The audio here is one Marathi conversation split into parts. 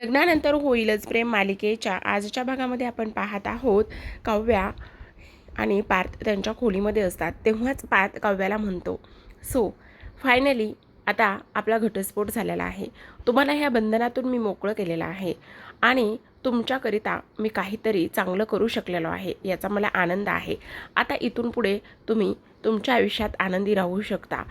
लग्नानंतर होईलच प्रेम मालिकेच्या आजच्या भागामध्ये आपण पाहत आहोत काव्या आणि पार्थ त्यांच्या खोलीमध्ये असतात तेव्हाच पार्थ काव्याला म्हणतो. सो फायनली आता आपला घटस्फोट झालेला आहे. तुम्हाला ह्या बंधनातून मी मोकळं केलेलं आहे आणि तुमच्याकरिता मी काहीतरी चांगलं करू शकलेलो आहे याचा मला आनंद आहे. आता इथून पुढे तुम्ही तुमच्या आयुष्यात आनंदी राहू शकता.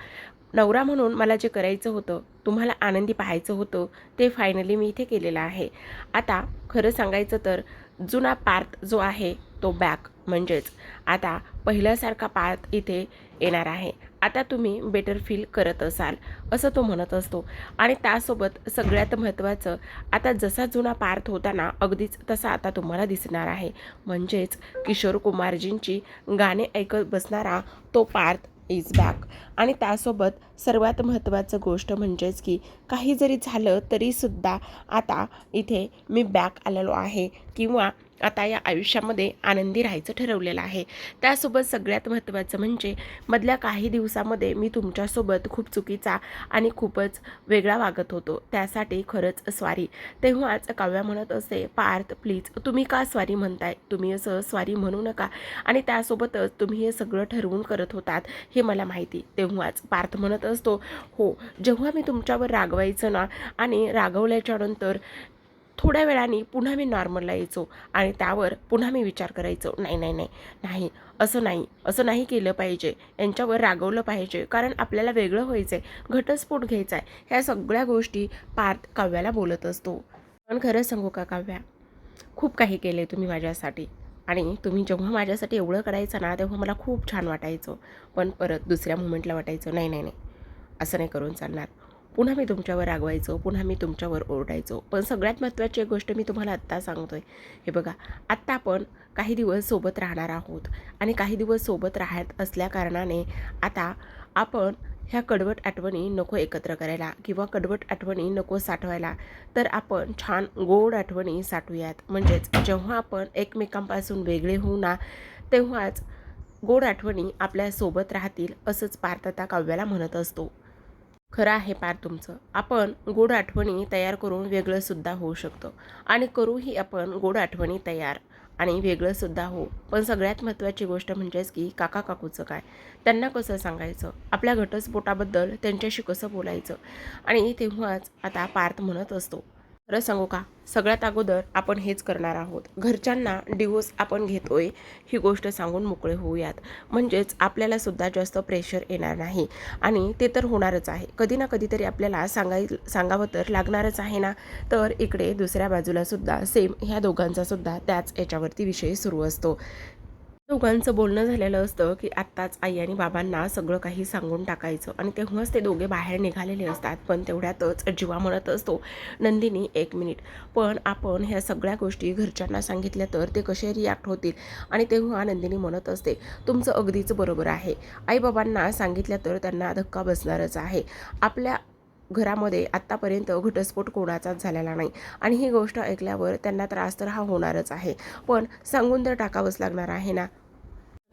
नवरा म्हणून मला जे करायचं होतं तुम्हाला आनंदी पाहायचं होतं ते फायनली मी इथे केलेलं आहे. आता खरं सांगायचं तर जुना पार्थ जो आहे तो बॅक म्हणजेच आता पहिल्यासारखा पार्थ इथे येणार आहे. आता तुम्ही बेटर फील करत असाल असं तो म्हणत असतो. आणि त्यासोबत सगळ्यात महत्त्वाचं आता जसा जुना पार्थ होता ना अगदीच तसा आता तुम्हाला दिसणार आहे. म्हणजेच किशोर कुमारजींची गाणे ऐकत बसणारा तो पार्थ इज बॅक आणि त्यासोबत सर्वात महत्त्वाचं गोष्ट म्हणजेच की काही जरी झालं तरीसुद्धा आता इथे मी बॅक आलेलो आहे. किंवा आता या आयुष्यामध्ये आनंदी राहायचं ठरवलेलं आहे. त्यासोबत सगळ्यात महत्त्वाचं म्हणजे मधल्या काही दिवसामध्ये मी तुमच्यासोबत खूप चुकीचा आणि खूपच वेगळा वागत होतो. त्यासाठी खरंच स्वारी. तेव्हाच काव्या म्हणत असे पार्थ प्लीज तुम्ही का स्वारी म्हणताय? तुम्ही असं स्वारी म्हणू नका. आणि त्यासोबतच तुम्ही हे सगळं ठरवून करत होतात हे मला माहिती. तेव्हाच पार्थ म्हणत असतो हो जेव्हा मी तुमच्यावर रागवायचं ना आणि रागवल्याच्यानंतर थोड्या वेळाने पुन्हा मी नॉर्मलला यायचो आणि त्यावर पुन्हा मी विचार करायचो नाही नाही नाही नाही असं नाही असं नाही केलं पाहिजे यांच्यावर रागवलं पाहिजे कारण आपल्याला वेगळं व्हायचं आहे घटस्फोट घ्यायचा आहे ह्या सगळ्या गोष्टी पार्थ काव्याला बोलत असतो. पण खरंच सांगू का काव्या? खूप काही केले तुम्ही माझ्यासाठी आणि तुम्ही जेव्हा माझ्यासाठी एवढं करायचं ना तेव्हा मला खूप छान वाटायचं पण परत दुसऱ्या मुमेंटला वाटायचं नाही नाही नाही असं नाही करून चालणार. पुन्हा मी तुमच्यावर रागवायचो पुन्हा मी तुमच्यावर ओरडायचो. पण सगळ्यात महत्त्वाची एक गोष्ट मी तुम्हाला आत्ता सांगतो आहे हे बघा आत्ता आपण काही दिवस सोबत राहणार आहोत आणि काही दिवस सोबत राहत असल्या कारणाने आता आपण ह्या कडवट आठवणी नको एकत्र करायला किंवा कडवट आठवणी नको साठवायला तर आपण छान गोड आठवणी साठवूयात. म्हणजेच जेव्हा आपण एकमेकांपासून वेगळे होऊ ना तेव्हाच गोड आठवणी आपल्यासोबत राहतील असंच पार्थता काव्याला म्हणत असतो. खरं आहे पार तुमचं. आपण गोड आठवणी तयार करून वेगळंसुद्धा होऊ शकतो. आणि करूही आपण गोड आठवणी तयार आणि वेगळंसुद्धा हो पण सगळ्यात महत्त्वाची गोष्ट म्हणजेच की काका काकूचं काय? त्यांना कसं सांगायचं? आपल्या घटस्फोटाबद्दल त्यांच्याशी कसं बोलायचं? आणि तेव्हाच आता पार्थ म्हणत असतो. खरं सांगू का? सगळ्यात अगोदर आपण हेच करणार आहोत. घरच्यांना डिवोर्स आपण घेतोय ही गोष्ट सांगून मोकळे होऊयात. म्हणजेच आपल्याला सुद्धा जास्त प्रेशर येणार नाही. आणि ते तर होणारच आहे. कधी ना कधीतरी आपल्याला सांगाय सांगावं तर लागणारच आहे ना? तर इकडे दुसऱ्या बाजूला सुद्धा सेम ह्या दोघांचा सुद्धा त्याच याच्यावरती विषय सुरू असतो. दोघांचं बोलणं झालेलं असतं की आत्ताच आई आणि बाबांना सगळं काही सांगून टाकायचं. आणि तेव्हाच ते दोघे बाहेर निघालेले असतात पण तेवढ्यातच जीवा म्हणत असतो. नंदिनी एक मिनिट. पण आपण ह्या सगळ्या गोष्टी घरच्यांना सांगितल्या तर ते कसे रिॲक्ट होतील? आणि तेव्हा नंदिनी म्हणत असते तुमचं अगदीच बरोबर आहे. आईबाबांना सांगितलं तर त्यांना धक्का बसणारच आहे. आपल्या घरामध्ये आत्तापर्यंत घटस्फोट कोणाचाच झालेला नाही. आणि ही गोष्ट ऐकल्यावर त्यांना त्रास तर हा होणारच आहे. पण सांगून तर टाकावंच लागणार आहे ना?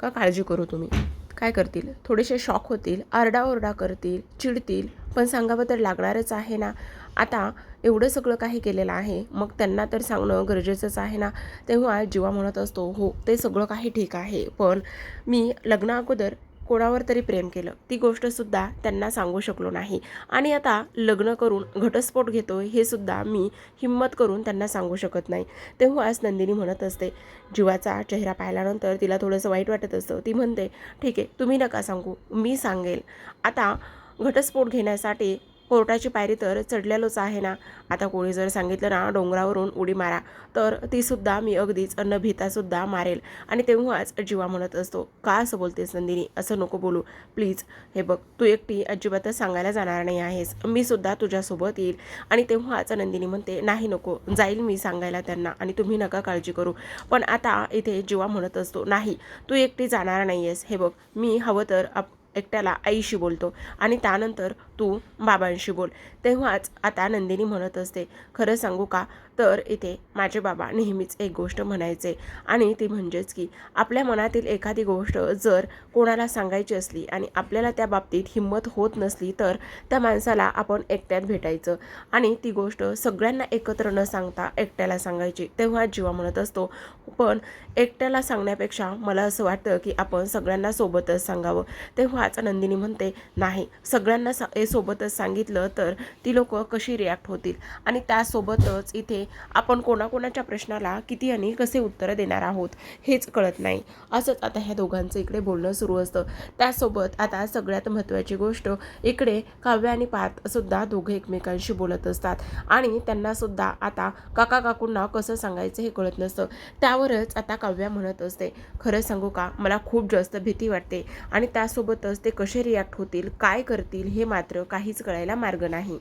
का काळजी करू तुम्ही? काय करतील? थोडेसे शॉक होतील आरडाओरडा करतील चिडतील पण सांगावं तर लागणारच आहे ना? आता एवढं सगळं काही केलेलं आहे मग त्यांना तर सांगणं गरजेचंच आहे ना? तेव्हा जीवा म्हणत असतो हो ते सगळं काही ठीक आहे पण मी लग्ना अगोदर कोणावर तरी प्रेम केलं ती गोष्टसुद्धा त्यांना सांगू शकलो नाही. आणि आता लग्न करून घटस्फोट घेतो हे सुद्धा मी हिंमत करून त्यांना सांगू शकत नाही. तेव्हाच नंदिनी म्हणत असते जीवाचा चेहरा पाहिल्यानंतर तिला थोडंसं वाईट वाटत असतं. ती म्हणते ठीक आहे तुम्ही नका सांगू मी सांगेल. आता घटस्फोट घेण्यासाठी कोर्टाची पायरी तर चढलेलोच आहे ना. आता कोणी जर सांगितलं ना डोंगरावरून उडी मारा तर तीसुद्धा मी अगदीच न भीतासुद्धा मारेल. आणि तेव्हाच जीवा म्हणत असतो का असं बोलतेस नंदिनी? असं नको बोलू. प्लीज हे बघ तू एकटी अजिबातच सांगायला जाणार नाही आहेस. मी सुद्धा तुझ्यासोबत येईल. आणि तेव्हाच नंदिनी म्हणते नाही नको जाईल मी सांगायला त्यांना आणि तुम्ही नका काळजी करू. पण आता इथे जीवा म्हणत असतो नाही तू एकटी जाणार नाही आहेस हे बघ मी हवं तर आप एकट्याला आईशी बोलतो. आणि त्यानंतर तू बाबांशी बोल. तेव्हाच आता नंदिनी म्हणत असते खरं सांगू का? तर इथे माझे बाबा नेहमीच एक गोष्ट म्हणायचे आणि ती म्हणजेच की आपल्या मनातील एखादी गोष्ट जर कोणाला सांगायची असली आणि आपल्याला त्या बाबतीत हिंमत होत नसली तर त्या माणसाला आपण एकट्यात भेटायचं आणि ती गोष्ट सगळ्यांना एकत्र न सांगता एकट्याला सांगायची. तेव्हा जीवा म्हणत असतो पण एकट्याला सांगण्यापेक्षा मला असं वाटतं की आपण सगळ्यांना सोबतच सांगावं. तेव्हाच नंदिनी म्हणते नाही सगळ्यांना सा हे सोबतच सांगितलं तर ती लोक कशी रिॲक्ट होतील? आणि त्यासोबतच इथे आपण कोणाकोणाच्या प्रश्नाला किती आणि कसे उत्तरं देणार आहोत हेच कळत नाही. असंच आता ह्या दोघांचं इकडे बोलणं सुरू असतं. त्यासोबत आता सगळ्यात महत्त्वाची गोष्ट इकडे काव्य आणि पार्थसुद्धा दोघे एकमेकांशी बोलत असतात. आणि त्यांनासुद्धा आता काका काकूंना कसं सांगायचं हे कळत नसतं. त्यावरच आता काव्या म्हणत असते खरं सांगू का? मला खूप जास्त भीती वाटते. आणि त्यासोबतच ते कसे रिॲक्ट होतील? काय करतील? हे मात्र काहीच कळायला मार्ग नाही.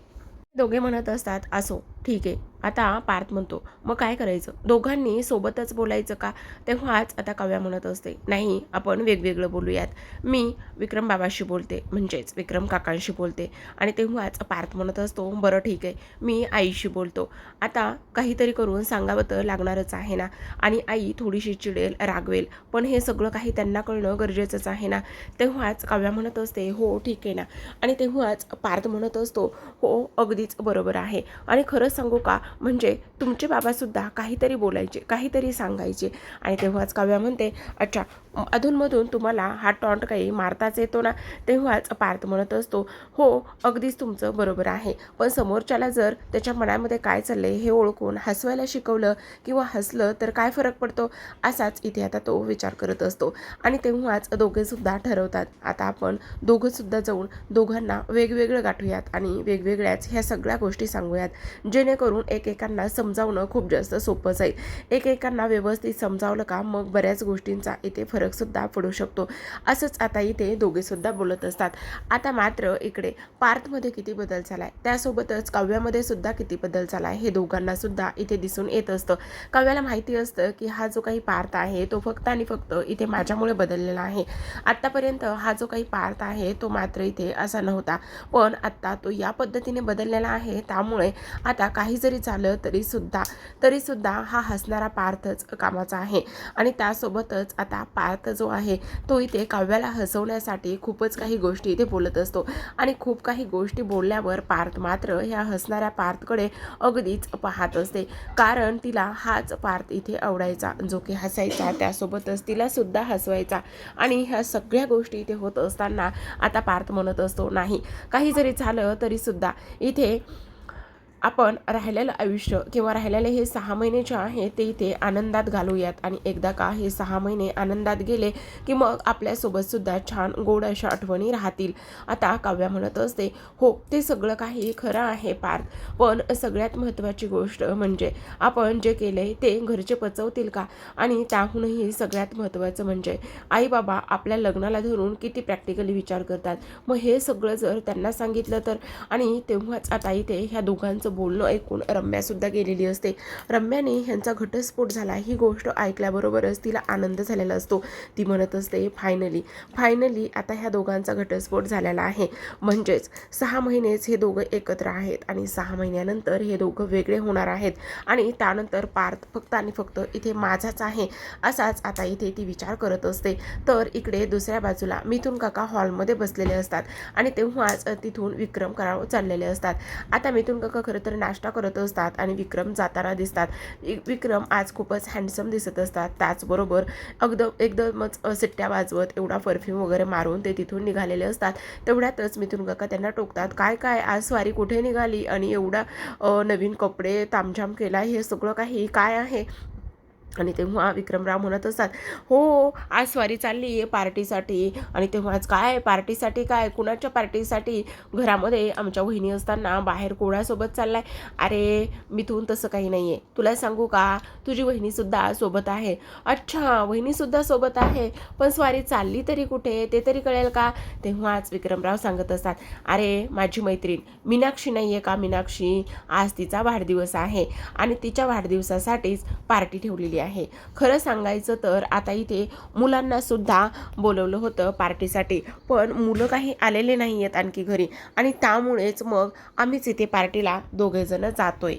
दोघे म्हणत असतात असो ठीक आहे. आता पार्थ म्हणतो मग काय करायचं? दोघांनी सोबतच बोलायचं का? तेव्हाच आता काव्या म्हणत असते नाही आपण वेगवेगळं बोलूयात. मी विक्रम बाबाशी बोलते म्हणजेच विक्रम काकांशी बोलते. आणि तेव्हाच पार्थ म्हणत असतो बरं ठीक आहे मी आईशी बोलतो. आता काहीतरी करून सांगावं तर लागणारच आहे ना? आणि आई थोडीशी चिडेल रागवेल पण हे सगळं काही त्यांना कळणं गरजेचंच आहे ना? तेव्हाच काव्या म्हणत असते हो ठीक आहे ना? आणि तेव्हाच पार्थ म्हणत असतो हो अगदीच बरोबर आहे. आणि खरंच सांगू का? म्हणजे तुमचे बाबासुद्धा काहीतरी बोलायचे काहीतरी सांगायचे. आणि तेव्हाच काव्या म्हणते अच्छा अधूनमधून तुम्हाला हा टॉन्ट काही मारताच येतो ना? तेव्हाच पार्थ म्हणत असतो हो अगदीच तुमचं बरोबर आहे. पण समोरच्याला जर त्याच्या मनामध्ये काय चाललंय हे ओळखून हसवायला शिकवलं किंवा हसलं तर काय फरक पडतो? असाच इथे आता तो विचार करत असतो. आणि तेव्हाच दोघेसुद्धा ठरवतात. आता आपण दोघंसुद्धा जाऊन दोघांना वेगवेगळं गाठूयात आणि वेगवेगळ्याच ह्या सगळ्या गोष्टी सांगूयात. जेणेकरून एकेकांना समजावणं खूप जास्त सोपं जाईल. एकेकांना व्यवस्थित समजावलं का मग बऱ्याच गोष्टींचा इथे फरकसुद्धा पडू शकतो. असंच आता इथे दोघेसुद्धा बोलत असतात. आता मात्र इकडे पार्थमध्ये किती बदल झाला आहे त्यासोबतच काव्यामध्ये सुद्धा किती बदल झाला आहे हे दोघांना सुद्धा इथे दिसून येत असतं. काव्याला माहिती असतं की हा जो काही पार्थ आहे तो फक्त आणि फक्त इथे माझ्यामुळे बदललेला आहे. आत्तापर्यंत हा जो काही पार्थ आहे तो मात्र इथे असा नव्हता. पण आत्ता तो या पद्धतीने बदललेला आहे. त्यामुळे आता काही जरी झालं तरी सुद्धा तरी सुद्धा हा हसणारा पार्थच कामाचा आहे. आणि त्यासोबतच आता पार्थ जो आहे तो इथे काव्याला हसवण्यासाठी खूपच काही गोष्टी इथे बोलत असतो. आणि खूप काही गोष्टी बोलल्यावर पार्थ मात्र ह्या हसणाऱ्या पार्थकडे अगदीच पाहत असते. कारण तिला हाच पार्थ इथे आवडायचा जो की हसायचा त्यासोबतच तिला सुद्धा हसवायचा. आणि ह्या सगळ्या गोष्टी इथे होत असताना आता पार्थ म्हणत असतो नाही काही जरी झालं तरी सुद्धा इथे आपण राहिलेलं आयुष्य किंवा राहिलेले हे सहा महिने जे आहे ते इथे आनंदात घालूयात. आणि एकदा का हे सहा महिने आनंदात गेले की मग आपल्यासोबतसुद्धा छान गोड अशा आठवणी राहतील. आता काव्या म्हणत असते हो ते सगळं काही खरं आहे पार्थ. पण सगळ्यात महत्त्वाची गोष्ट म्हणजे आपण जे केले ते घरचे पचवतील का? आणि त्याहूनही सगळ्यात महत्त्वाचं म्हणजे आई बाबा आपल्या लग्नाला धरून किती प्रॅक्टिकली विचार करतात. मग हे सगळं जर त्यांना सांगितलं तर? आणि तेव्हाच आता इथे ह्या दोघांचं बोलणं ऐकून रम्यासुद्धा गेलेली असते. रम्याने ह्यांचा घटस्फोट झाला. ही गोष्ट ऐकल्याबरोबरच तिला आनंद झालेला असतो. ती म्हणत असते फायनली फायनली आता ह्या दोघांचा घटस्फोट झालेला आहे. म्हणजेच सहा महिनेच हे दोघं एकत्र आहेत आणि सहा महिन्यानंतर हे दोघं वेगळे होणार आहेत. आणि त्यानंतर पार्थ फक्त आणि फक्त इथे माझाच आहे. असाच आता इथे ती विचार करत असते. तर इकडे दुसऱ्या बाजूला मिथून काका हॉलमध्ये बसलेले असतात आणि तेव्हाच तिथून विक्रम करावं चाललेले असतात. आता मिथून काका खरं तर नाश्ता करत असतात आणि विक्रम जाताना दिसतात. विक्रम आज खूपच हँडसम दिसत असतात. त्याचबरोबर अगदम एकदमच सिट्ट्या वाजवत एवढा परफ्यूम वगैरे मारून ते तिथून निघालेले असतात. तेवढ्यातच मिथून काका त्यांना टोकतात काय काय आज स्वारी कुठे निघाली? आणि एवढा नवीन कपडे तामझाम केला हे सगळं काही काय आहे? आणि तेव्हा विक्रमराव म्हणत असतात हो आज स्वारी चालली आहे पार्टीसाठी आणि तेव्हाच काय पार्टीसाठी काय? कुणाच्या पार्टीसाठी? घरामध्ये आमच्या वहिनी असताना बाहेर कोणासोबत चाललाय? अरे मिथून तसं काही नाही आहे तुला सांगू का? तुझी वहिनीसुद्धा सोबत आहे. अच्छा वहिनीसुद्धा सोबत आहे? पण स्वारी चालली तरी कुठे? ते तरी कळेल का? तेव्हाच विक्रमराव सांगत असतात अरे माझी मैत्रीण मीनाक्षी नाही आहे का? मीनाक्षी आज तिचा वाढदिवस आहे आणि तिच्या वाढदिवसासाठीच पार्टी ठेवलेली आहे. आहे. खरं सांगायचं तर आता इथे मुलांना सुद्धा बोलवलं होतं पार्टीसाठी. पण मुलं काही आलेले नाही आहेत आणखी घरी. आणि त्यामुळेच मग आम्हीच इथे पार्टीला दोघेजणं जातोय.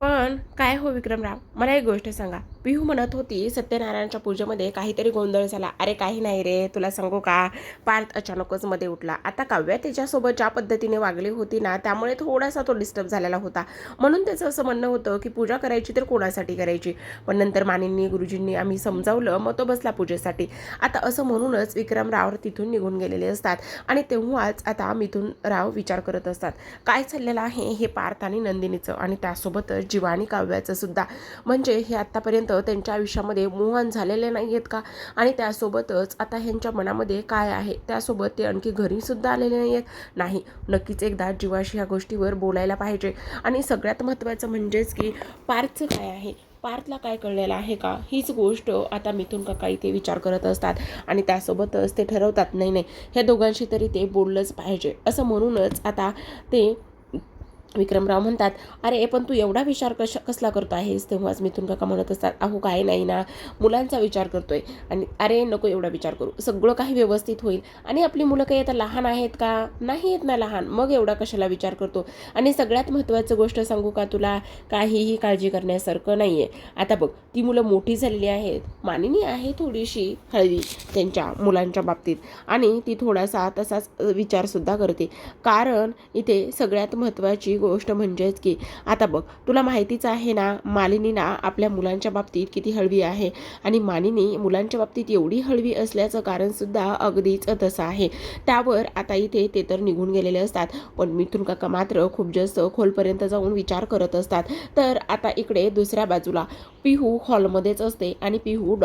पण काय हो विक्रमराव? मला एक गोष्ट सांगा. पिहू म्हणत होती सत्यनारायणच्या पूजेमध्ये काहीतरी गोंधळ झाला. अरे काही नाही रे तुला सांगू का? पार्थ अचानकच मध्ये उठला. आता काव्या त्याच्यासोबत ज्या पद्धतीने वागली होती ना त्यामुळे थोडासा तो डिस्टर्ब झालेला होता. म्हणून त्याचं असं म्हणणं होतं की पूजा करायची तर कोणासाठी करायची? पण नंतर मानींनी गुरुजींनी आम्ही समजावलं मग तो बसला पूजेसाठी. आता असं म्हणूनच विक्रमराव तिथून निघून गेलेले असतात. आणि तेव्हाच आता मिथून राव विचार करत असतात. काय चाललेलं आहे हे पार्थ आणि नंदिनीचं? आणि त्यासोबतच जीवाणी काव्याचं सुद्धा. म्हणजे हे आत्तापर्यंत त्यांच्या आयुष्यामध्ये मोहन झालेले नाही आहेत का? आणि त्यासोबतच आता ह्यांच्या मनामध्ये काय आहे? त्यासोबत ते आणखी घरीसुद्धा आलेले नाही आहेत नाही. नक्कीच एकदा जीवाशी ह्या गोष्टीवर बोलायला पाहिजे. आणि सगळ्यात महत्त्वाचं म्हणजेच की पार्थचं काय आहे? पार्थला काय कळलेलं आहे का? हीच गोष्ट आता मिथून काका इथे विचार करत असतात. आणि त्यासोबतच ते ठरवतात नाही नाही. ह्या दोघांशी तरी ते बोललंच पाहिजे. असं म्हणूनच आता ते विक्रमराव म्हणतात अरे पण तू एवढा विचार कश कसला करतो आहेस? तेव्हाच मिथून काका म्हणत असतात. अहो काय नाही ना. मुलांचा विचार करतोय. आणि अरे नको एवढा विचार करू. सगळं काही व्यवस्थित होईल. आणि आपली मुलं काही आता लहान आहेत का? नाही आहेत ना लहान. मग एवढा कशाला विचार करतो? आणि सगळ्यात महत्त्वाचं गोष्ट सांगू का तुला? काहीही काळजी करण्यासारखं नाही आहे आता बघ ती मुलं मोठी झालेली आहेत. मानिनी आहे थोडीशी हळवी त्यांच्या मुलांच्या बाबतीत. आणि ती थोडासा तसाच विचारसुद्धा करते. कारण इथे सगळ्यात महत्त्वाची गोष्ट म्हणजेच की आता बघ तुला माहितीच आहे ना मालिनी ना आपल्या मुलांच्या बाबतीत किती हळवी आहे. आणि मालिनी मुलांच्या बाबतीत एवढी हळवी असल्याचं कारणसुद्धा अगदीच तसं आहे. त्यावर आता इथे ते तर निघून गेलेले असतात. पण मिथून काका मात्र खूप जास्त खोलपर्यंत जाऊन विचार करत असतात. तर आता इकडे दुसऱ्या बाजूला पिहू हॉलमध्येच असते. आणि पिहू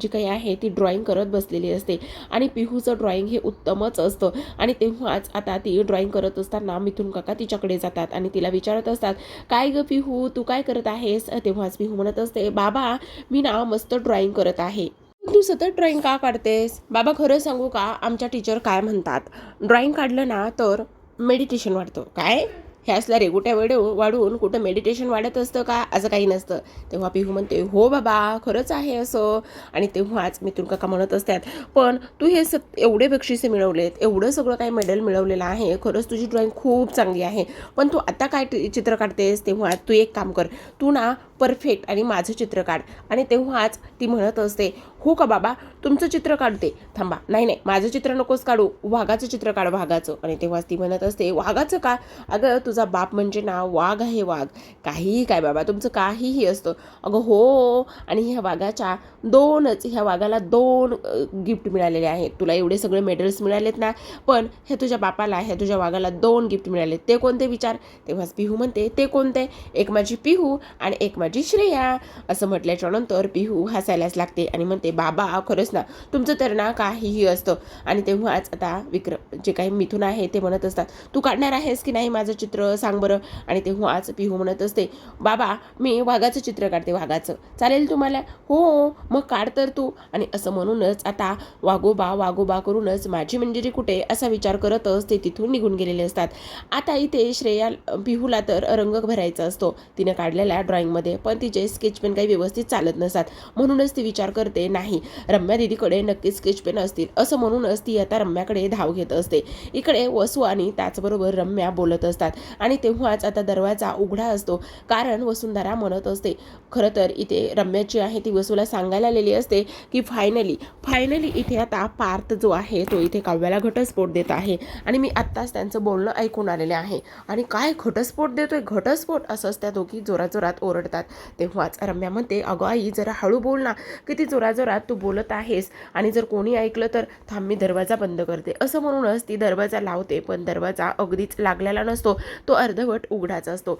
जी काही आहे ती ड्रॉइंग करत बसलेली असते. आणि पिहूचं ड्रॉइंग हे उत्तमच असतं. आणि तेव्हाच आता ती ड्रॉइंग करत असताना मिथून काका तिच्याकडे जातात. आणि तिला विचारत असतात काय ग पिहू तू काय करत आहेस? तेव्हाच पिहू म्हणत असते बाबा मी ना मस्त ड्रॉइंग करत आहे. तू सतत ड्रॉइंग का काढतेस? बाबा खरं सांगू का? आमच्या टीचर काय म्हणतात? ड्रॉइंग काढलं ना तर मेडिटेशन वाढतं. काय? हे असल्या रेगुट्या वेळ वाढून कुठं मेडिटेशन वाढत असतं का? असं काही नसतं. तेव्हा पिहू म्हणते हो बाबा खरंच आहे असं. आणि तेव्हाच मिथून काका म्हणत असतात पण तू हे स एवढे बक्षिसे मिळवलेत एवढं सगळं काही मेडल मिळवलेलं आहे खरंच तुझी ड्रॉईंग खूप चांगली आहे. पण तू आता काय चित्र काढतेस? तेव्हा तू एक काम कर तू ना परफेक्ट आणि माझं चित्र काढ. आणि तेव्हाच ती म्हणत असते हो का बाबा? तुमचं चित्र काढते थांबा. नाही नाही. माझं चित्र नकोस काढू. वाघाचं चित्र काढ वाघाचं. आणि तेव्हाच ती म्हणत असते वाघाचं का? अगं तुझा बाप म्हणजे ना वाघ आहे वाघ. काहीही काय बाबा? तुमचं काहीही असतं. अगं हो. आणि ह्या वाघाच्या दोनच ह्या वाघाला दोन गिफ्ट मिळालेले आहेत. तुला एवढे सगळे मेडल्स मिळालेत ना? पण हे तुझ्या बापाला ह्या तुझ्या वाघाला दोन गिफ्ट मिळाले ते कोणते विचार? तेव्हाच पिहू म्हणते ते कोणते? एक माझी पिहू आणि एक माझी श्रेया. असं म्हटल्याच्या नंतर पिहू हसायलाच लागते आणि म्हणते बाबा खरंच ना तुमचं तर ना काहीही असतं. आणि तेव्हाच आता विक्रम जे काही मिथून आहे ते म्हणत असतात तू काढणार आहेस की नाही माझं चित्र? सांग बरं. आणि तेव्हाच पिहू म्हणत असते बाबा मी वाघाचं चित्र काढते वाघाचं. चालेल तुम्हाला? हो मग काढ तर तू. आणि असं म्हणूनच आता वागोबा वागोबा करूनच माझी मंजिरी कुठे? असा विचार करतच ते तिथून निघून गेलेले असतात. आता इथे श्रेया पिहूला तर रंग भरायचा असतो. तिने काढलेल्या ड्रॉइंगमध्ये पण तिचे स्केच पेन काही व्यवस्थित चालत नसतात. म्हणूनच ती विचार करते नाही नाही. रम्या दिदीकडे नक्कीच स्केच पेन असतील. असं म्हणूनच ती आता रम्याकडे धाव घेत असते. इकडे वसू आणि त्याचबरोबर रम्या बोलत असतात. आणि तेव्हाच आता दरवाजा उघडा असतो. कारण वसुंधरा म्हणत असते खरं तर इथे रम्याची आहे ती वसूला सांगायला आलेली असते की फायनली फायनली इथे आता पार्थ जो आहे तो इथे काव्याला घटस्फोट देत आहे. आणि मी आत्ताच त्यांचं बोलणं ऐकून आलेले आहे. आणि काय घटस्फोट देतोय? घटस्फोट? असंच त्या दोघी जोराजोरात ओरडतात. तेव्हाच रम्या म्हणते अगं आई जरा हळू बोल ना. किती जोराजोरात तू बोलत आहेस आणि जर कोणी ऐकलं तर थांब मी दरवाजा बंद करते. असं म्हणूनच ती दरवाजा लावते पण दरवाजा अगदीच लागलेला नसतो. तो अर्धवट उघडाच असतो.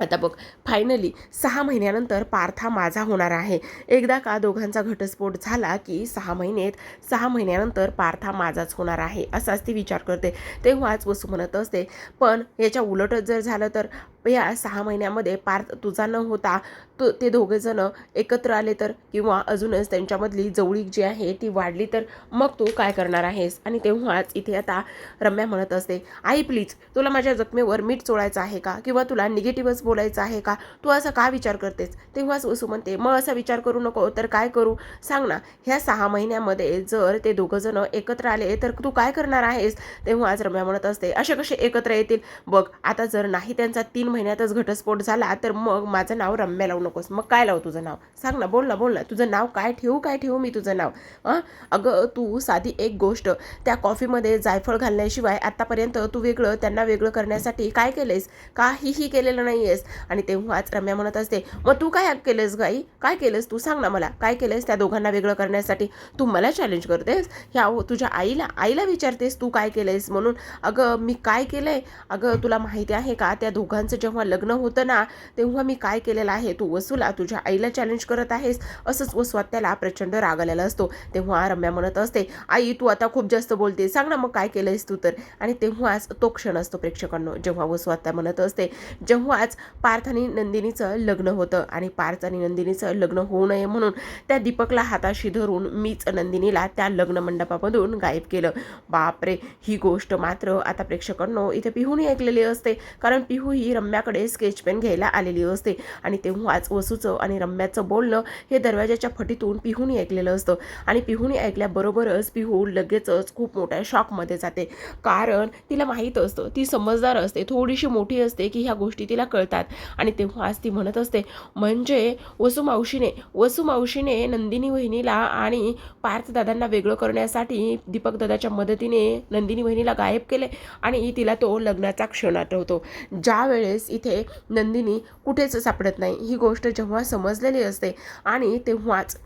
आता बघ फायनली सहा महिन्यानंतर पार्था माझा होणार आहे. एकदा का दोघांचा घटस्फोट झाला की सहा महिनेत सहा महिन्यानंतर पार्था माझाच होणार आहे असाच ती विचार करते. तेव्हाच वसू म्हणत असते पण याच्या उलटच जर झालं तर या सहा महिन्यामध्ये पार्थ तुझा न होता तो ते दोघेजणं एकत्र आले तर? किंवा अजूनच त्यांच्यामधली जवळीक जी आहे ती वाढली तर? मग तू काय करणार आहेस? आणि तेव्हाच इथे आता रम्या म्हणत असते आई प्लीज तुला माझ्या जखमेवर मीठ चोळायचं आहे का? किंवा तुला निगेटिव्हच बोलायचं आहे का? तू असा का विचार करतेस? तेव्हाच वसू म्हणते मग असा विचार करू नको तर काय करू? सांग ना ह्या सहा महिन्यामध्ये जर ते दोघंजणं एकत्र आले तर तू काय करणार आहेस? तेव्हाच रम्या म्हणत असते असे कसे एकत्र येतील? बघ आता जर नाही त्यांचा तीन महिन्यातच घटस्फोट झाला तर मग माझं नाव रम्या लावू नकोस. मग काय लावू तुझं नाव? सांग ना बोल ना बोल ना. तुझं नाव काय ठेवू काय ठेवू मी तुझं नाव? हां अगं तू साधी एक गोष्ट त्या कॉफीमध्ये जायफळ घालण्याशिवाय आत्तापर्यंत तू वेगळं त्यांना वेगळं करण्यासाठी काय केलेस काहीही केलेलं नाही आहेस आणि तेव्हाच रम्या म्हणत असते मग तू काय केलंस गाई? काय केलंस तू? सांग ना मला. काय केलंस त्या दोघांना वेगळं करण्यासाठी? तू मला चॅलेंज करतेस? ह्या तुझ्या आईला आईला विचारतेस तू काय केलंयस म्हणून? अगं मी काय केलंय? अगं तुला माहिती आहे का? त्या दोघांचं जेव्हा लग्न होतं ना तेव्हा मी काय केलेलं आहे? तू वसूला तुझ्या आईला चॅलेंज करत आहेस? असंच वसू त्याला प्रचंड राग आलेला असतो. तेव्हा रम्या म्हणत असते आई तू आता खूप जास्त बोलते. सांग ना मग काय केलंयस तू तर? आणि तेव्हाच तो क्षण असतो प्रेक्षकांनो. जेव्हा वसू म्हणत असते जेव्हाच पार्थ आणि नंदिनीचं लग्न होतं आणि पार्थ आणि नंदिनीचं लग्न होऊ नये म्हणून त्या दीपकला हाताशी धरून मीच नंदिनीला त्या लग्न मंडपामधून गायब केलं. बापरे! ही गोष्ट मात्र आता प्रेक्षकांनो इथे पिहूनी ऐकलेली असते. कारण पिहू ही रम्याकडे स्केच पेन घ्यायला आलेली असते. आणि तेव्हाच वसूचं आणि रम्याचं बोलणं हे दरवाजाच्या फटीतून पिहूनी ऐकलेलं असतं. आणि पिहूनी ऐकल्याबरोबरच पिहू लगेचच खूप मोठ्या शॉकमध्ये जाते. कारण तिला माहीत असतं ती समजदार असते थोडीशी मोठी असते की ह्या गोष्टी तिला कळतात. आणि तेव्हाच ती म्हणत असते म्हणजे वसू मावशीने वसू मावशीने नंदिनी वहिनीला आणि पार्थ दादांना वेगळं करण्यासाठी दीपक दादाच्या मदतीने नंदिनी वहिनीला गायब केले आणि तिला तो लग्नाचा क्षण आठवतो. ज्या वेळेस इथे नंदिनी कुठेच सापडत नाही. ही गोष्ट जेव्हा समजलेली असते आणि तेव्हाच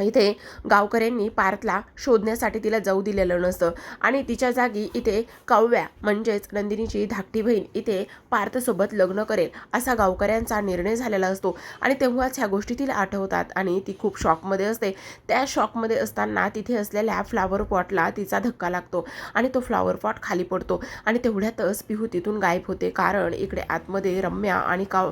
इथे गावकऱ्यांनी पार्थला शोधण्यासाठी तिला जाऊ दिलेलं नसतं. आणि तिच्या जागी इथे काव्या म्हणजेच नंदिनीची धाकटी बहीण इथे पार्थसोबत लग्न करेल असा गावकऱ्यांचा निर्णय झालेला असतो. आणि तेव्हाच ह्या गोष्टी तिला आठवतात आणि ती खूप शॉकमध्ये असते. त्या शॉकमध्ये असताना तिथे असलेल्या फ्लावर पॉटला तिचा धक्का लागतो आणि तो फ्लावर पॉट खाली पडतो. आणि तेवढ्यातच पिहू तिथून गायब होते कारण इकडे आतमध्ये रम्या आणि काव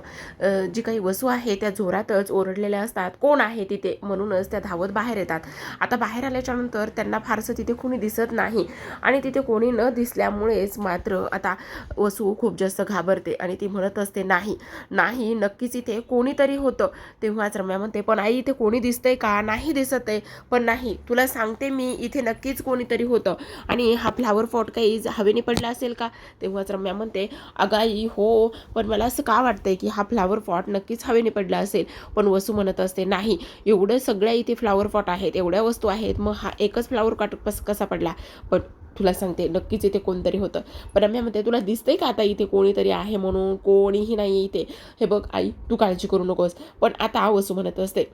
जी काही वसू आहे त्या जोरातच ओरडलेल्या असतात. कोण आहे तिथे? म्हणूनच त्या धावत बाहेर येतात. आता बाहेर आल्याच्यानंतर त्यांना फारसं तिथे कोणी दिसत नाही. आणि तिथे कोणी न दिसल्यामुळेच मात्र आता वसू खूप जास्त घाबरते आणि ती म्हणत असते नाही नाही नक्कीच इथे कोणीतरी होतं. तेव्हाच रम्या म्हणते पण आई इथे कोणी दिसतंय का? नाही दिसत आहे पण नाही तुला सांगते मी इथे नक्कीच कोणीतरी होतं. आणि हा फ्लावर पॉट काही हवेने पडला असेल का? तेव्हाच रम्या म्हणते अगं आई हो पण मला असं का वाटतंय की हा फ्लावर पॉट नक्कीच हवेने पडला असेल? पण वसू म्हणत असते नाही एवढं सगळ्या इथे फ्लावर पॉट आहेत एवढ्या वस्तू आहेत मग हा एकच फ्लावर पॉट कस कसा पडला? पण तुला सांगते नक्कीच इथे कोणतरी होतं. पण रम्या म्हणते तुला दिसतंय का आता इथे कोणीतरी आहे म्हणून? कोणीही नाही इथे. हे बघ आई तू काळजी करू नकोस. पण आता वसू म्हणत असते.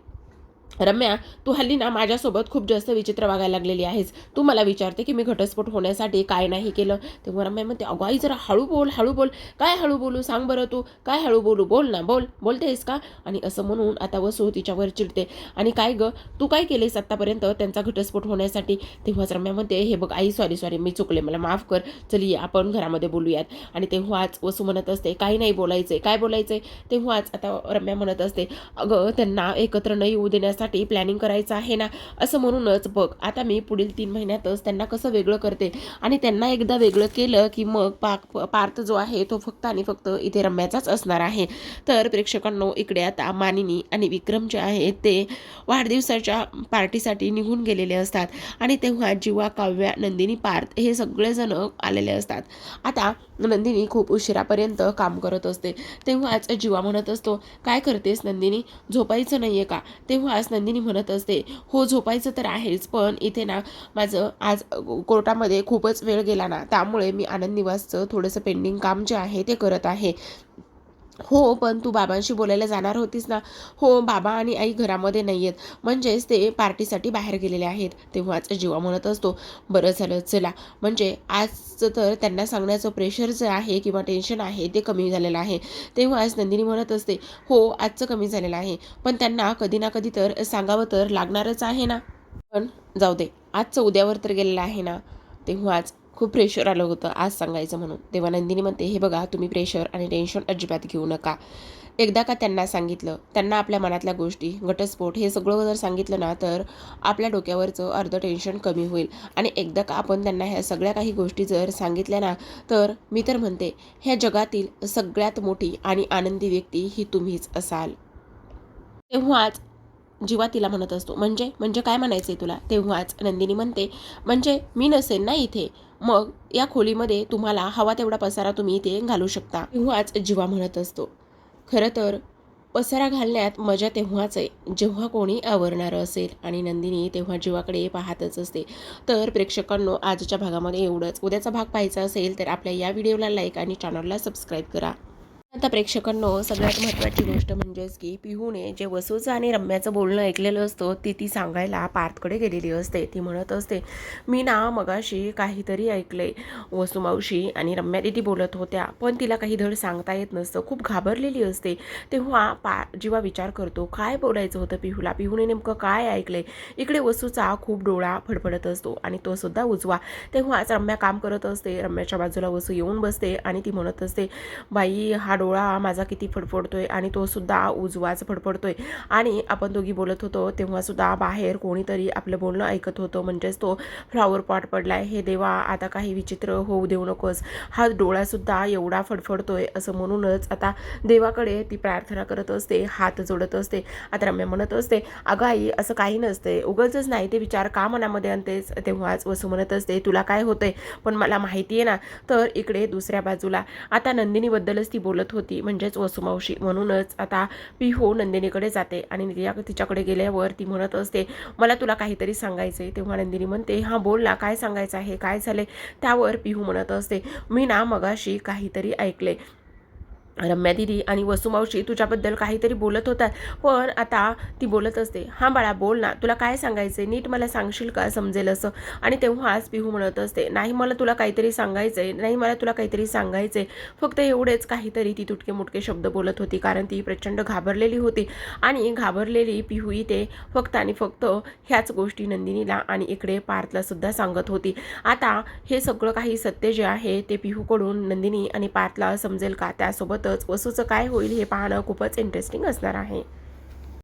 रम्या तू हल्ली ना माझ्यासोबत खूप जास्त विचित्र वागायला लागलेली आहेस. तू मला विचारते की मी घटस्फोट होण्यासाठी काय नाही केलं? तेव्हा रम्या म्हणते अगो आई जरा हळू बोल हळू बोल. काय हळू बोलू? सांग बरं तू. काय हळू बोलू? बोल ना बोल. बोलतेस का? आणि असं म्हणून आता वसू तिच्यावर चिडते. आणि काय गं? तू काय केलेस आत्तापर्यंत त्यांचा घटस्फोट होण्यासाठी? तेव्हाच रम्या म्हणते हे बघ आई सॉरी सॉरी मी चुकले. मला माफ कर. चल ये. आपण घरामध्ये बोलूयात. आणि तेव्हाच वसू म्हणत असते काही नाही बोलायचंय. काय बोलायचंय? तेव्हाच आता रम्या म्हणत असते अगं त्यांना एकत्र न येऊ देण्यासाठी प्लॅनिंग करायचं आहे ना असं म्हणूनच बघ. आता मी पुढील तीन महिन्यातच त्यांना कसं वेगळं करते. आणि त्यांना एकदा वेगळं केलं की मग पाक पार्थ जो आहे तो फक्त आणि फक्त इथे रम्याचाच असणार आहे. तर प्रेक्षकांनो इकडे आता मानिनी आणि विक्रम जे आहे ते वाढदिवसाच्या पार्टीसाठी निघून गेलेले असतात. आणि तेव्हा जीवा काव्या नंदिनी पार्थ हे सगळेजण आलेले असतात. आता नंदिनी खूप उशिरापर्यंत काम करत असते. तेव्हाच जीवा म्हणत असतो काय करतेस नंदिनी? झोपायचं नाही आहे का? तेव्हाच नंदिनी म्हणत असते हो झोपायचं तर आहेच पण इथे ना माझं आज कोर्टामध्ये खूपच वेळ गेला ना त्यामुळे मी आनंद निवासचं थोडंसं पेंडिंग काम जे आहे ते करत आहे. हो पण तू बाबांशी बोलायला जाणार होतीस ना? हो बाबा आणि आई घरामध्ये नाही आहेत म्हणजेच ते पार्टीसाठी बाहेर गेलेले आहेत. तेव्हाच जीवा म्हणत असतो बरं झालं चला. म्हणजे आजचं तर त्यांना सांगण्याचं प्रेशर जे आहे किंवा टेन्शन आहे ते कमी झालेलं आहे. तेव्हाच नंदिनी म्हणत असते हो आजचं कमी झालेलं आहे. पण त्यांना कधी ना कधी तर सांगावं तर लागणारच आहे ना? पण जाऊ दे आजचं उद्यावर तर गेलेलं आहे ना? तेव्हाच खूप प्रेशर आलं होतं. आज सांगायचं म्हणून. तेव्हा नंदिनी म्हणते हे बघा तुम्ही प्रेशर आणि टेन्शन अजिबात घेऊ नका. एकदा का त्यांना सांगितलं त्यांना आपल्या मनातल्या गोष्टी घटस्फोट हे सगळं जर सांगितलं ना तर आपल्या डोक्यावरचं अर्ध टेन्शन कमी होईल. आणि एकदा का आपण त्यांना ह्या सगळ्या काही गोष्टी जर सांगितल्या ना तर मी तर म्हणते ह्या जगातील सगळ्यात मोठी आणि आनंदी व्यक्ती ही तुम्हीच असाल. तेव्हाच जीवा तिला म्हणत असतो म्हणजे? म्हणजे काय म्हणायचं आहे तुला? तेव्हाच नंदिनी म्हणते म्हणजे मी नसेन ना इथे? मग या खोलीमध्ये तुम्हाला हवा तेवढा पसारा तुम्ही इथे घालू शकता तेव्हाच जीवा म्हणत असतो. खरं तर पसारा घालण्यात मजा तेव्हाच आहे जेव्हा कोणी आवरणारं असेल आणि नंदिनी तेव्हा जीवाकडे पाहतच असते. तर प्रेक्षकांनो आजच्या भागामध्ये एवढंच. उद्याचा भाग पाहायचा असेल तर आपल्या या व्हिडिओला लाईक आणि चॅनलला सबस्क्राईब करा. आता प्रेक्षकांनो सगळ्यात महत्त्वाची गोष्ट म्हणजेच की पिहूने जे वसूचं आणि रम्याचं बोलणं ऐकलेलं असतं ती ती सांगायला पार्थकडे गेलेली असते. ती म्हणत असते मी ना मगाशी काहीतरी ऐकले वसूमावशी आणि रम्या दिदी बोलत होत्या पण तिला काही धड सांगता येत नसतं खूप घाबरलेली असते. तेव्हा पा जेव्हा विचार करतो काय बोलायचं होतं पिहूला? पिहूने नेमकं काय ऐकले? इकडे वसूचा खूप डोळा फडफडत असतो आणि तो सुद्धा उजवा. तेव्हाच रम्या काम करत असते रम्याच्या बाजूला वसू येऊन बसते आणि ती म्हणत असते बाई हा डोळा माझा किती फडफडतोय आणि तो सुद्धा उजवाच फडफडतोय. आणि आपण दोघी बोलत होतो तेव्हासुद्धा बाहेर कोणीतरी आपलं बोलणं ऐकत होतं. म्हणजेच तो फ्लॉवर पॉट पडला आहे हे देवा आता काही विचित्र होऊ देऊ नकोस. हा डोळासुद्धा एवढा फडफडतोय असं म्हणूनच आता देवाकडे ती प्रार्थना करत असते हात जोडत असते आता रम्या म्हणत असते. अगं आई असं काही नसते उगाचच नाही ते विचार का मनामध्ये आणतेस? तेव्हाच वसू म्हणत असते तुला काय होतंय? पण मला माहिती आहे ना. तर इकडे दुसऱ्या बाजूला आता नंदिनीबद्दलच ती बोलत होती. म्हणजेच वसुमावशी म्हणूनच आता पिहू नंदिनीकडे जाते आणि तिच्या तिच्याकडे गेल्यावर ती म्हणत असते मला तुला काहीतरी सांगायचं आहे तेव्हा नंदिनी म्हणते हां बोल ना काय सांगायचं आहे? काय झाले त्यावर पिहू म्हणत असते मी ना मगाशी काहीतरी ऐकले रम्या दिदी आणि वसुमावशी तुझ्याबद्दल काहीतरी बोलत होतात पण आता ती बोलत असते हां बाळा बोल ना तुला काय सांगायचं नीट मला सांगशील का समजेल असं? आणि तेव्हाच पिहू म्हणत असते नाही मला तुला काहीतरी सांगायचं आहे नाही मला तुला काहीतरी सांगायचं आहे फक्त एवढेच काहीतरी ती तुटके मुटके शब्द बोलत होती कारण ती प्रचंड घाबरलेली होती. आणि घाबरलेली पिहू इथे फक्त आणि फक्त ह्याच गोष्टी नंदिनीला आणि इकडे पार्थला सुद्धा सांगत होती. आता हे सगळं काही सत्य जे आहे ते पिहूकडून नंदिनी आणि पार्थला समजेल का? त्यासोबत सोबतच वसूचं काय होईल हे पाहणं खूपच इंटरेस्टिंग असणार आहे.